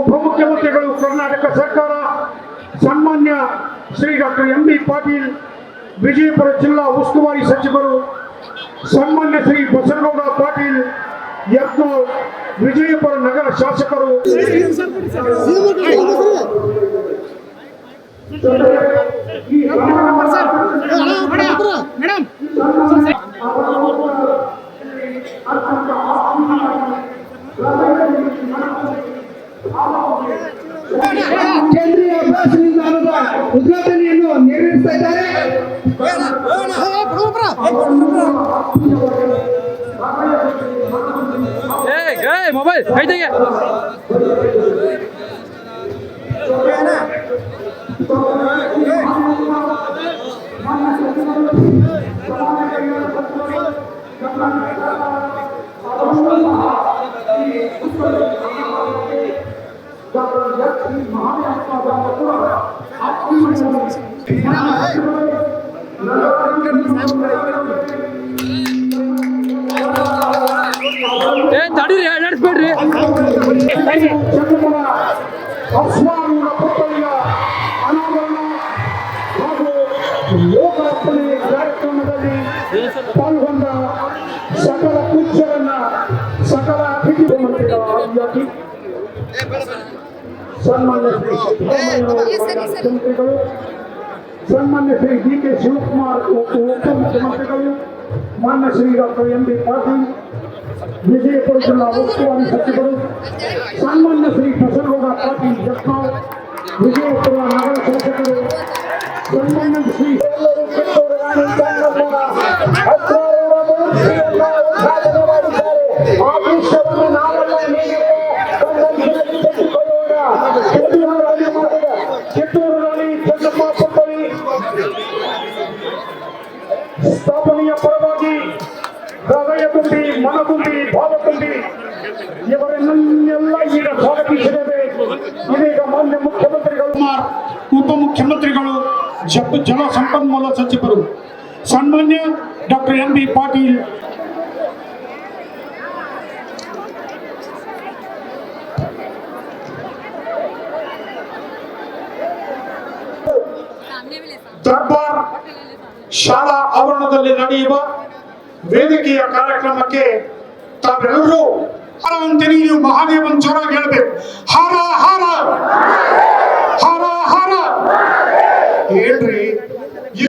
ಉಪಮುಖ್ಯಮಂತ್ರಿಗಳು ಕರ್ನಾಟಕ ಸರ್ಕಾರ, ಸನ್ಮಾನ್ಯ Shri doctor M B Patil, Vijayapura ಜಿಲ್ಲಾ ಉಸ್ತುವಾರಿ ಸಚಿವರು, ಸನ್ಮಾನ್ಯ ಶ್ರೀ ಬಸನಗೌಡ ಪಾಟೀಲ್, ಯತ್ನಾಳ್, ವಿಜಯಪುರ ನಗರ ಶಾಸಕರು. ಕೇಂದ್ರೀಯ ಬಸ್ ನಿಲ್ದಾಣದ ಉದ್ಘಾಟನೆಯನ್ನು ನೆರವೇರಿಸ್ತಾ ಇದ್ದಾರೆ ಏಯ್ ಏಯ್ ಮೊಬೈಲ್ ಕೈ ತೆಗೆ ಏ ತಡೀರಿ ನಡೆಸ್ಬೇಡ್ರಿ. ಲೋಕಾರ್ಪಣೆ ಕಾರ್ಯಕ್ರಮದಲ್ಲಿ ಪಾಲ್ಗೊಂಡ ಸಕಲ ಪೂಜ್ಯರನ್ನ ಸಕಲ ಅತಿಥಿ ಮಂತ್ರಿಗಳ ಆದಿಯಾಗಿ ಸನ್ಮಾನ್ಯ ಶ್ರೀ ಸಿದ್ದರಾಮಯ್ಯ ಮುಖ್ಯಮಂತ್ರಿಗಳು ಸನ್ಮಾನ್ಯ ಶ್ರೀ ಡಿ ಕೆ ಶಿವಕುಮಾರ್ ಉಪ ಉಪಮುಖ್ಯಮಂತ್ರಿಗಳು ಮಾನ್ಯ Shri doctor M B Patil Vijayapura ಜಿಲ್ಲಾ ಉಸ್ತುವಾರಿ ಸಚಿವರು ಸನ್ಮಾನ್ಯ ಶ್ರೀ ಬಸನಗೌಡ ಪಾಟೀಲ್ ಯತ್ನಾಳ್ ವಿಜಯಪುರ ನಗರ ಶಾಸಕರು ಸನ್ಮಾನ್ಯ ಶ್ರೀ ತುಂಬಿ ಮನ ತುಂಬಿ ಭಾವ ತುಂಬಿ ಇವರನ್ನೆಲ್ಲ ಈಗ ಸ್ವಾಗತಿಸಿದ್ದೇವೆ. ಇದೀಗ ಮಾನ್ಯ ಮುಖ್ಯಮಂತ್ರಿಗಳು ಉಪಮುಖ್ಯಮಂತ್ರಿಗಳು ಜಲ ಸಂಪನ್ಮೂಲ ಸಚಿವರು, ಸನ್ಮಾನ್ಯ doctor M B Patil. Darbar ಶಾಲಾ ಆವರಣದಲ್ಲಿ ನಡೆಯುವ ವೇದಿಕೆಯ ಕಾರ್ಯಕ್ರಮಕ್ಕೆ ತಾವೆಲ್ಲರೂ ಹರ ಅಂತೀನಿ ನೀವು ಮಹಾದೇವನ್ ಜೋರಾಗಿ ಹೇಳ್ಬೇಕು. ಹರ ಹರ